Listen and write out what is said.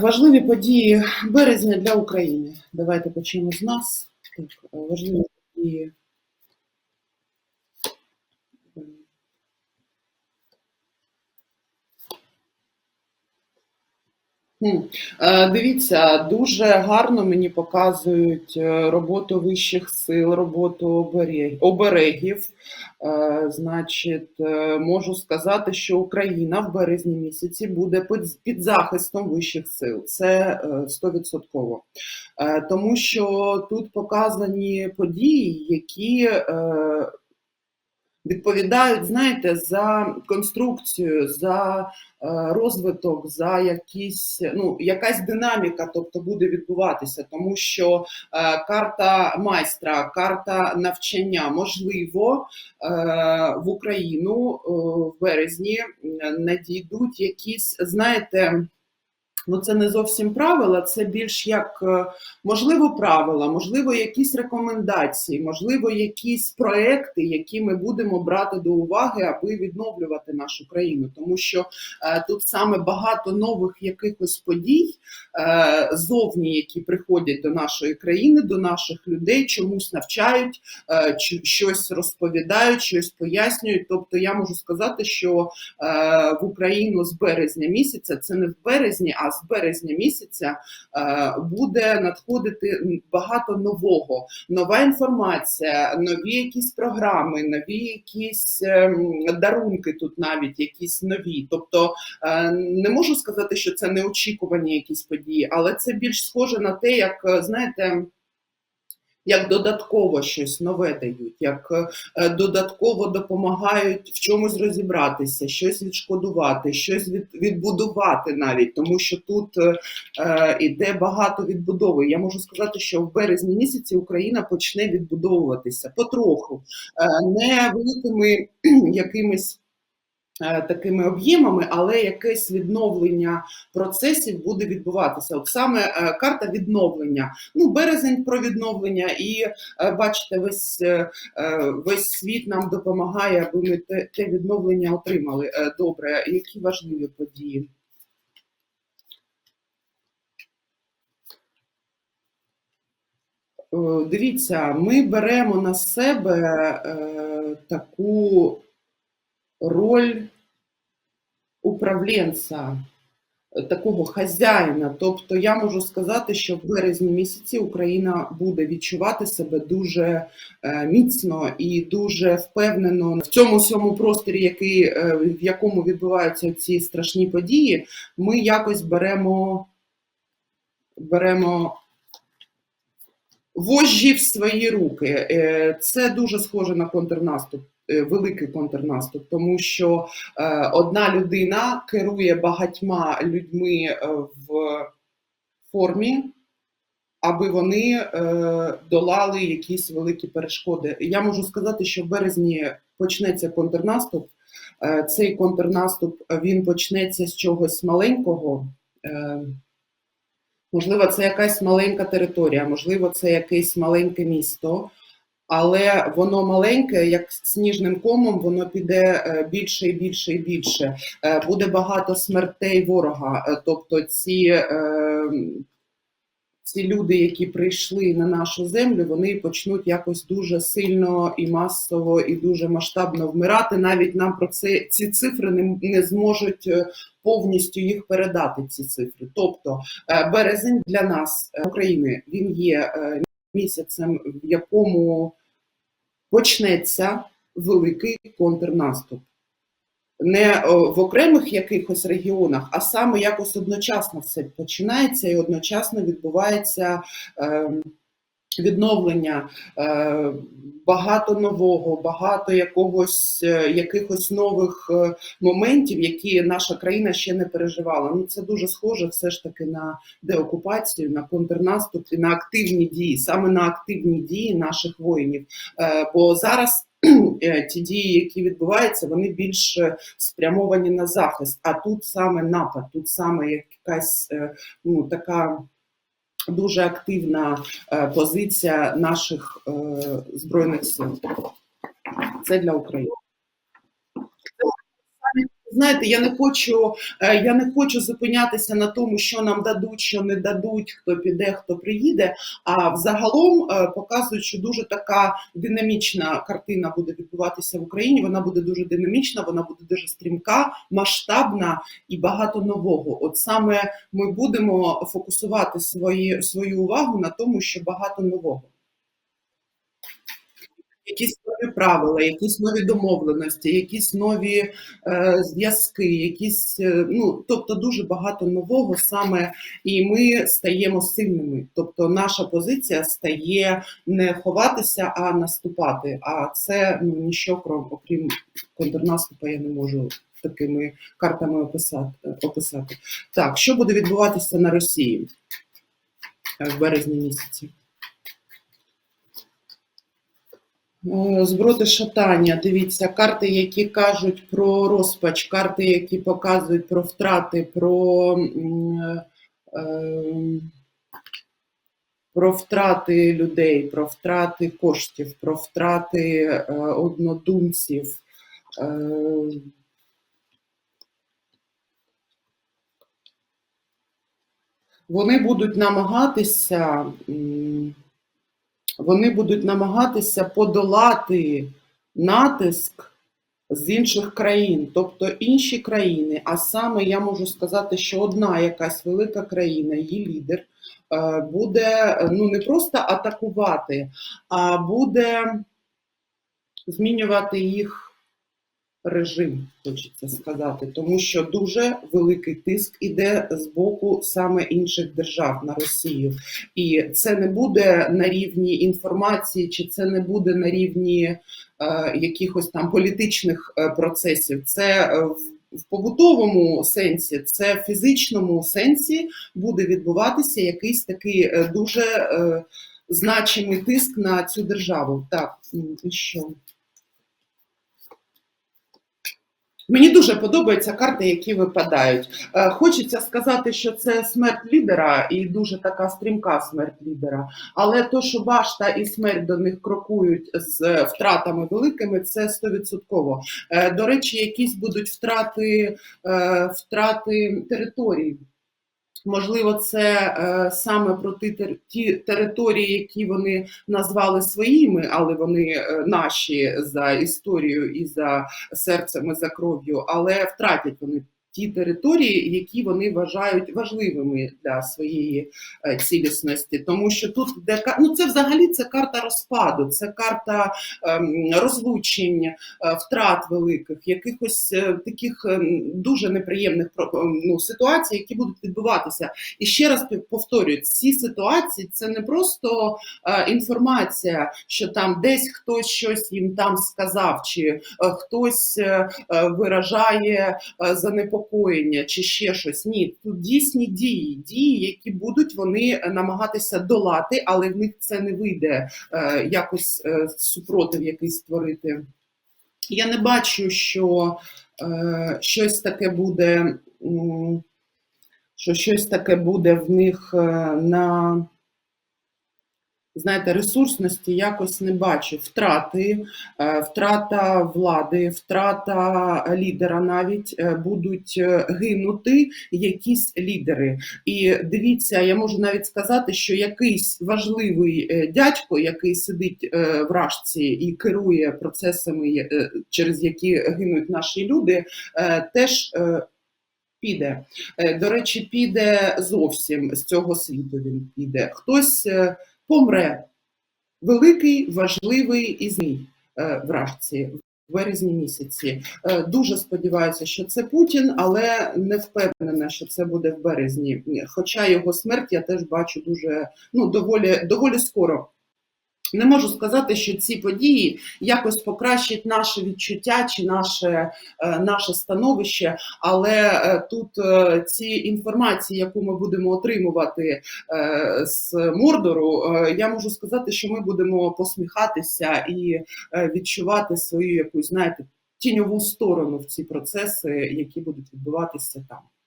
Важливі події березня для України. Давайте почнемо з нас. Так, важливі події. Дивіться, дуже гарно мені показують е, роботу вищих сил, роботу оберегів. Е, Значить, е, можу сказати, що Україна в березні місяці буде під, захистом вищих сил. Це е, стовідсотково. Е, Тому що тут показані події, які е, відповідають, знаєте, за конструкцію, за е, розвиток, за якісь, ну, якась динаміка, тобто буде відбуватися, тому що е, карта майстра, карта навчання, можливо, е, в Україну в березні надійдуть якісь, знаєте. Ну, це не зовсім правила, це більш як е, можливо правила, можливо, якісь рекомендації, можливо, якісь проекти, які ми будемо брати до уваги, аби відновлювати нашу країну. Тому що е, тут саме багато нових якихось подій е, зовні, які приходять до нашої країни, до наших людей, чомусь навчають, е, щось розповідають, щось пояснюють. Тобто, я можу сказати, що е, в Україну з березня місяця, це не в березні, а з березня місяця е, буде надходити багато нового, нова інформація, нові якісь програми, нові якісь ем, дарунки тут навіть якісь нові. Тобто е, не можу сказати, що це неочікувані якісь події, але це більш схоже на те, як е, знаєте. Як додатково щось нове дають, як е, додатково допомагають в чомусь розібратися, щось відшкодувати, щось від, відбудувати навіть, тому що тут е, е, іде багато відбудови. Я можу сказати, що в березні місяці Україна почне відбудовуватися потроху, не великими якимись. Е, Такими об'ємами, але якесь відновлення процесів буде відбуватися. От саме е, карта відновлення. Ну, березень про відновлення, і е, бачите, весь весь світ нам допомагає, аби ми те, те відновлення отримали. Добре, які важливі події? Дивіться, ми беремо на себе таку роль управлінця, е, такого хазяїна. Тобто я можу сказати, що в березні місяці Україна буде відчувати себе дуже е, міцно і дуже впевнено в цьому всьому просторі, який, е, в якому відбуваються ці страшні події. Ми якось беремо, беремо вожжі в свої руки. Е, Це дуже схоже на контрнаступ. Е, Великий контрнаступ, тому що е, одна людина керує багатьма людьми е, в формі, аби вони е, долали якісь великі перешкоди. Я можу сказати, що в березні почнеться контрнаступ. Е, Цей контрнаступ він почнеться з чогось маленького. Е, Можливо, це якась маленька територія, можливо, це якесь маленьке місто, але воно маленьке, як сніжним комом, воно піде е, більше і більше і більше. Е, Буде багато смертей ворога. Е, Тобто ці, ці люди, які прийшли на нашу землю, вони почнуть якось дуже сильно і масово, і дуже масштабно вмирати. Навіть нам про це ці цифри не, не зможуть повністю їх передати. Ці цифри. Тобто березень для нас, України, він є місяцем, в якому почнеться великий контрнаступ. Не в окремих якихось регіонах, а саме якось одночасно все починається і одночасно відбувається е, відновлення, е, багато нового, багато якогось, е, якихось нових е, моментів, які наша країна ще не переживала. Ну це дуже схоже все ж таки на деокупацію, на контрнаступ і на активні дії, саме на активні дії наших воїнів. Бо зараз ті дії, які відбуваються, вони більш спрямовані на захист. А тут саме напад, тут саме якась ну така. Дуже активна е, позиція наших е, збройних сил. Це для України. Знаєте, я не хочу, е, я не хочу зупинятися на тому, що нам дадуть, що не дадуть, хто піде, хто приїде. А взагалом е, показують, що дуже така динамічна картина буде відбуватися в Україні. Вона буде дуже динамічна, вона буде дуже стрімка, масштабна і багато нового. От саме ми будемо фокусувати свої, свою увагу на тому, що багато нового. Якісь нові правила, якісь нові домовленості, якісь нові е, зв'язки, якісь е, ну тобто дуже багато нового саме, і ми стаємо сильними. Тобто, наша позиція стає не ховатися, а наступати. А це ну ніщо крім окрім контрнаступу, я не можу такими картами описати. описати. Так, що буде відбуватися на Росії в березні місяці? Е, Зброди шатання, дивіться, карти, які кажуть про розпач, карти, які показують про втрати, про, е, про втрати людей, про втрати коштів, про втрати е, однодумців. Вони будуть намагатися. Вони будуть намагатися подолати натиск з інших країн, тобто інші країни. А саме я можу сказати, що одна якась велика країна, її лідер, е, буде ну не просто атакувати, а буде змінювати їх режим, хочеться сказати, тому що дуже великий тиск іде з боку саме інших держав на Росію, і це не буде на рівні інформації, чи це не буде на рівні е, якихось там політичних е, процесів. Це е, в в побутовому сенсі, це в фізичному сенсі буде відбуватися якийсь такий е, дуже е, значимий тиск на цю державу. Так, і що? Мені дуже подобаються карти, які випадають. Е, Хочеться сказати, що це смерть лідера і дуже така стрімка смерть лідера. Але то, що башта і смерть до них крокують з втратами великими, це стовідсотково. Е, До речі, якісь будуть втрати, е, втрати територій. Можливо, це е, саме про ті, ті території, які вони назвали своїми, але вони е, наші за історією і за серцем і за кров'ю, але втратять вони ті території, які вони вважають важливими для своєї е, цілісності. Тому що тут де ну це взагалі це карта розпаду, це карта ем, розлучень, е, втрат великих, якихось е, таких ем, дуже неприємних ем, ну, ситуацій, які будуть відбуватися. І ще раз повторюю, ці ситуації це не просто інформація, що там десь хтось щось їм там сказав, чи хтось виражає е, занепокоєння, чи ще щось. Ні, тут дійсні дії, дії, які будуть вони намагатися долати, але в них це не вийде е, якось е, супротив якийсь створити. Я не бачу, що е, щось таке буде, що щось таке буде в них е, на знаєте, ресурсності якось не бачу. Втрати, е, втрата влади, втрата лідера навіть е, будуть е, гинути якісь лідери. І дивіться, я можу навіть сказати, що якийсь важливий дядько, який сидить в рашці і керує процесами, через які гинуть наші люди, теж. Піде. До речі, піде зовсім з цього світу він піде. Хтось помре. Великий, важливий і змій вражці в Рашці в березні місяці. Е, Дуже сподіваюся, що це Путін, але не впевнена, що це буде в березні. Хоча його смерть я теж бачу дуже ну доволі доволі скоро. Не можу сказати, що ці події якось покращать наше відчуття чи наше, е, наше становище, але е, тут е, ці інформації, яку ми будемо отримувати з Мордору, я можу сказати, що ми будемо посміхатися і відчувати свою якусь, знаєте, тіньову сторону в ці процеси, які будуть відбуватися там.